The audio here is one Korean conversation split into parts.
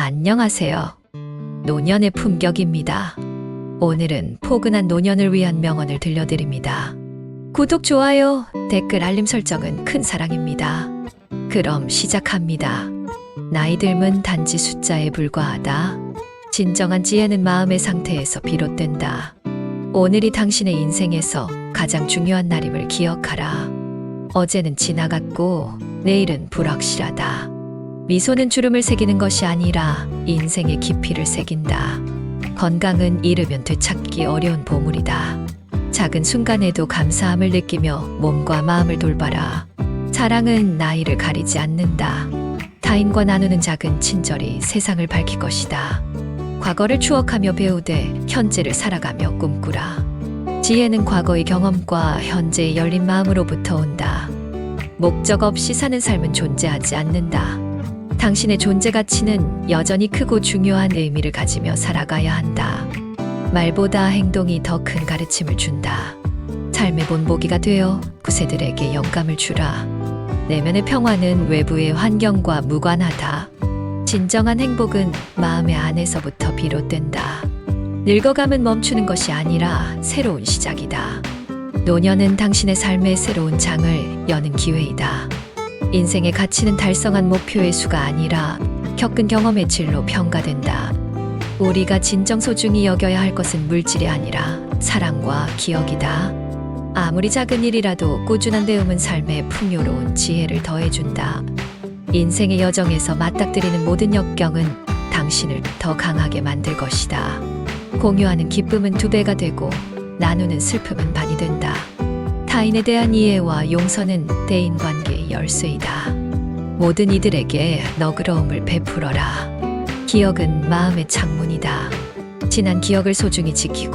안녕하세요. 노년의 품격입니다. 오늘은 포근한 노년을 위한 명언을 들려드립니다. 구독, 좋아요, 댓글, 알림 설정은 큰 사랑입니다. 그럼 시작합니다. 나이 들면 단지 숫자에 불과하다. 진정한 지혜는 마음의 상태에서 비롯된다. 오늘이 당신의 인생에서 가장 중요한 날임을 기억하라. 어제는 지나갔고 내일은 불확실하다. 미소는 주름을 새기는 것이 아니라 인생의 깊이를 새긴다. 건강은 잃으면 되찾기 어려운 보물이다. 작은 순간에도 감사함을 느끼며 몸과 마음을 돌봐라. 사랑은 나이를 가리지 않는다. 타인과 나누는 작은 친절이 세상을 밝힐 것이다. 과거를 추억하며 배우되 현재를 살아가며 꿈꾸라. 지혜는 과거의 경험과 현재의 열린 마음으로부터 온다. 목적 없이 사는 삶은 존재하지 않는다. 당신의 존재 가치는 여전히 크고 중요한 의미를 가지며 살아가야 한다. 말보다 행동이 더 큰 가르침을 준다. 삶의 본보기가 되어 구세들에게 영감을 주라. 내면의 평화는 외부의 환경과 무관하다. 진정한 행복은 마음의 안에서부터 비롯된다. 늙어감은 멈추는 것이 아니라 새로운 시작이다. 노년은 당신의 삶의 새로운 장을 여는 기회이다. 인생의 가치는 달성한 목표의 수가 아니라 겪은 경험의 질로 평가된다. 우리가 진정 소중히 여겨야 할 것은 물질이 아니라 사랑과 기억이다. 아무리 작은 일이라도 꾸준한 배움은 삶에 풍요로운 지혜를 더해준다. 인생의 여정에서 맞닥뜨리는 모든 역경은 당신을 더 강하게 만들 것이다. 공유하는 기쁨은 두 배가 되고 나누는 슬픔은 반이 된다. 타인에 대한 이해와 용서는 대인 관계의 열쇠이다. 모든 이들에게 너그러움을 베풀어라. 기억은 마음의 창문이다. 지난 기억을 소중히 지키고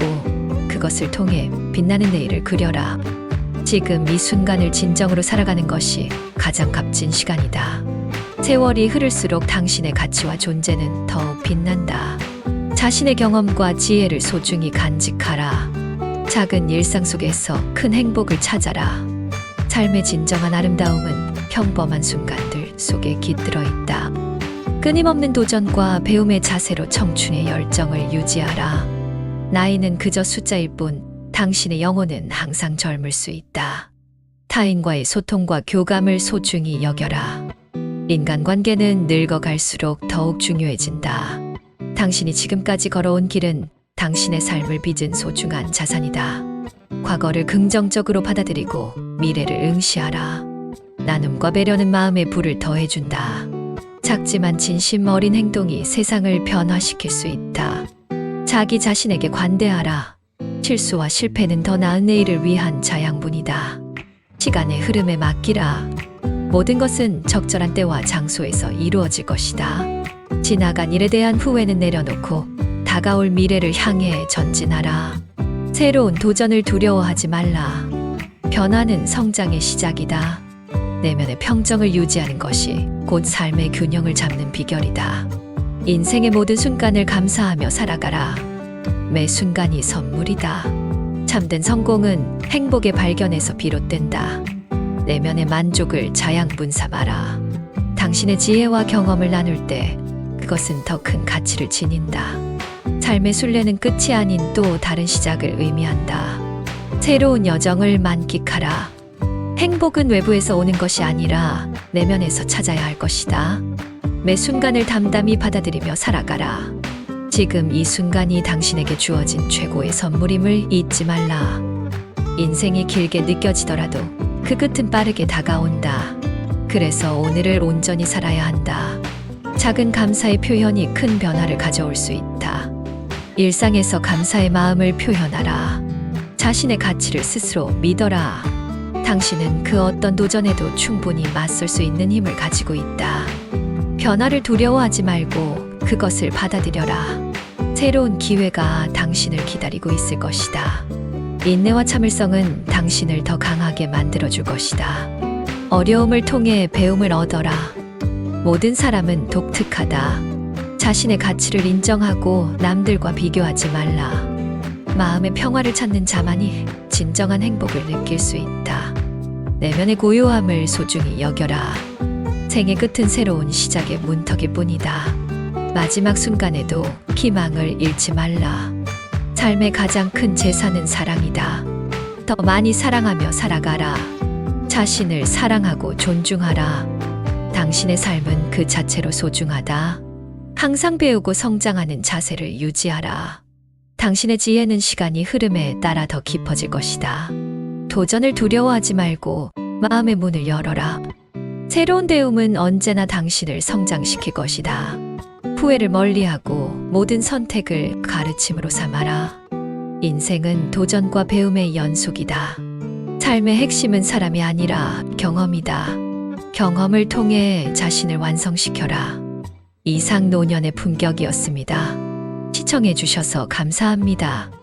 그것을 통해 빛나는 내일을 그려라. 지금 이 순간을 진정으로 살아가는 것이 가장 값진 시간이다. 세월이 흐를수록 당신의 가치와 존재는 더욱 빛난다. 자신의 경험과 지혜를 소중히 간직하라. 작은 일상 속에서 큰 행복을 찾아라. 삶의 진정한 아름다움은 평범한 순간들 속에 깃들어 있다. 끊임없는 도전과 배움의 자세로 청춘의 열정을 유지하라. 나이는 그저 숫자일 뿐 당신의 영혼은 항상 젊을 수 있다. 타인과의 소통과 교감을 소중히 여겨라. 인간관계는 늙어갈수록 더욱 중요해진다. 당신이 지금까지 걸어온 길은 당신의 삶을 빚은 소중한 자산이다. 과거를 긍정적으로 받아들이고 미래를 응시하라. 나눔과 배려는 마음의 불을 더해준다. 작지만 진심 어린 행동이 세상을 변화시킬 수 있다. 자기 자신에게 관대하라. 실수와 실패는 더 나은 내일을 위한 자양분이다. 시간의 흐름에 맡기라. 모든 것은 적절한 때와 장소에서 이루어질 것이다. 지나간 일에 대한 후회는 내려놓고 다가올 미래를 향해 전진하라. 새로운 도전을 두려워하지 말라. 변화는 성장의 시작이다. 내면의 평정을 유지하는 것이 곧 삶의 균형을 잡는 비결이다. 인생의 모든 순간을 감사하며 살아가라. 매 순간이 선물이다. 참된 성공은 행복의 발견에서 비롯된다. 내면의 만족을 자양분 삼아라. 당신의 지혜와 경험을 나눌 때 그것은 더 큰 가치를 지닌다. 삶의 순례는 끝이 아닌 또 다른 시작을 의미한다. 새로운 여정을 만끽하라. 행복은 외부에서 오는 것이 아니라 내면에서 찾아야 할 것이다. 매 순간을 담담히 받아들이며 살아가라. 지금 이 순간이 당신에게 주어진 최고의 선물임을 잊지 말라. 인생이 길게 느껴지더라도 그 끝은 빠르게 다가온다. 그래서 오늘을 온전히 살아야 한다. 작은 감사의 표현이 큰 변화를 가져올 수 있다. 일상에서 감사의 마음을 표현하라. 자신의 가치를 스스로 믿어라. 당신은 그 어떤 도전에도 충분히 맞설 수 있는 힘을 가지고 있다. 변화를 두려워하지 말고 그것을 받아들여라. 새로운 기회가 당신을 기다리고 있을 것이다. 인내와 참을성은 당신을 더 강하게 만들어줄 것이다. 어려움을 통해 배움을 얻어라. 모든 사람은 독특하다. 자신의 가치를 인정하고 남들과 비교하지 말라. 마음의 평화를 찾는 자만이 진정한 행복을 느낄 수 있다. 내면의 고요함을 소중히 여겨라. 생의 끝은 새로운 시작의 문턱일 뿐이다. 마지막 순간에도 희망을 잃지 말라. 삶의 가장 큰 재산은 사랑이다. 더 많이 사랑하며 살아가라. 자신을 사랑하고 존중하라. 당신의 삶은 그 자체로 소중하다. 항상 배우고 성장하는 자세를 유지하라. 당신의 지혜는 시간이 흐름에 따라 더 깊어질 것이다. 도전을 두려워하지 말고 마음의 문을 열어라. 새로운 배움은 언제나 당신을 성장시킬 것이다. 후회를 멀리하고 모든 선택을 가르침으로 삼아라. 인생은 도전과 배움의 연속이다. 삶의 핵심은 사람이 아니라 경험이다. 경험을 통해 자신을 완성시켜라. 이상 노년의 품격이었습니다. 시청해주셔서 감사합니다.